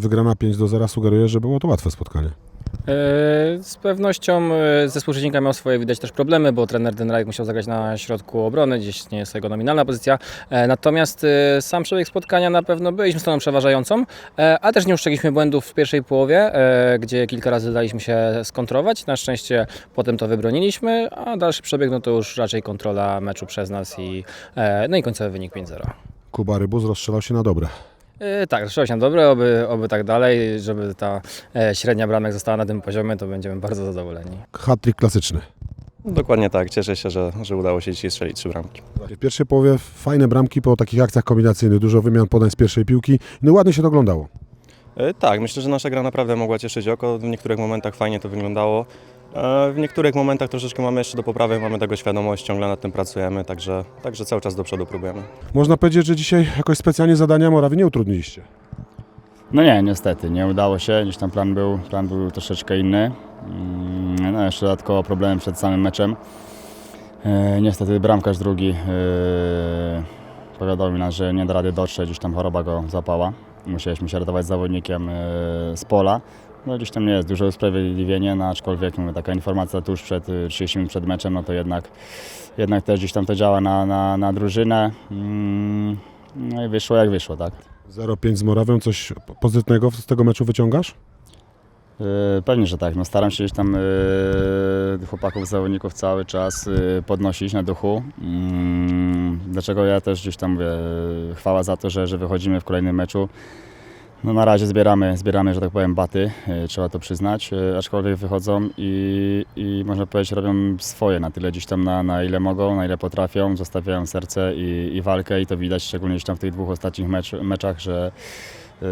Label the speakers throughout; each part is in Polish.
Speaker 1: wygrana 5 do 0 sugeruje, że było to łatwe spotkanie.
Speaker 2: E, Z pewnością e, zespół Szczecinka miał swoje widać też problemy, bo trener Denrajk musiał zagrać na środku obrony, gdzieś nie jest jego nominalna pozycja. E, Natomiast sam przebieg spotkania na pewno byliśmy stroną przeważającą, a też nie uszczegliśmy błędów w pierwszej połowie, gdzie kilka razy daliśmy się skontrować. Na szczęście potem to wybroniliśmy, a dalszy przebieg no to już raczej kontrola meczu przez nas i, no i końcowy wynik 5-0.
Speaker 1: Kuba Rybus rozstrzelał się na dobre.
Speaker 2: E, Tak, zaczęło się dobre, oby, oby tak dalej, żeby ta e, średnia bramek została na tym poziomie, to będziemy bardzo zadowoleni.
Speaker 1: Hat-trick klasyczny.
Speaker 3: Dokładnie tak. Cieszę się, że, że udało się dzisiaj strzelić trzy bramki.
Speaker 1: W pierwszej połowie fajne bramki po takich akcjach kombinacyjnych, dużo wymian podań z pierwszej piłki. No ładnie się to oglądało.
Speaker 3: E, Tak, myślę, że nasza gra naprawdę mogła cieszyć oko. W niektórych momentach fajnie to wyglądało. E, W niektórych momentach troszeczkę mamy jeszcze do poprawy, mamy tego świadomość, ciągle nad tym pracujemy, także, także cały czas do przodu próbujemy.
Speaker 1: Można powiedzieć, że dzisiaj jakoś specjalnie zadania Morawi nie utrudniliście.
Speaker 4: No nie, niestety, nie udało się. Gdzieś tam plan był, plan był troszeczkę inny. Mm, No jeszcze dodatkowo problemy przed samym meczem. E, niestety bramkarz drugi e, powiadomił nas, że nie da rady dotrzeć, gdzieś tam choroba go zapała. Musieliśmy się ratować z zawodnikiem z pola. No gdzieś tam nie jest duże usprawiedliwienie, no aczkolwiek mówię, taka informacja tuż przed, e, 30 minut przed meczem, no to jednak, jednak też gdzieś tam to działa na, na, na drużynę. Mm, No i wyszło jak wyszło, tak?
Speaker 1: 0-5 z Morawią, coś pozytywnego z tego meczu wyciągasz?
Speaker 4: Yy, Pewnie, że tak. No, staram się gdzieś tam yy, chłopaków, zawodników cały czas yy, podnosić na duchu. Mm, Dlaczego ja też gdzieś tam mówię, chwała za to, że, że wychodzimy w kolejnym meczu. No na razie zbieramy, zbieramy, że tak powiem, baty, yy, trzeba to przyznać, yy, aczkolwiek wychodzą i, i można powiedzieć robią swoje na tyle gdzieś tam na, na ile mogą, na ile potrafią, zostawiają serce i, i walkę i to widać szczególnie gdzieś tam w tych dwóch ostatnich mecz, meczach, że Yy,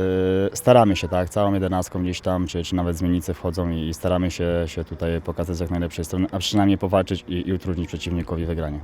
Speaker 4: staramy się, tak, całą jedenastką gdzieś tam, czy, czy nawet zmiennicy wchodzą i staramy się, się tutaj pokazać jak najlepszej strony, a przynajmniej powalczyć i, i utrudnić przeciwnikowi wygranie.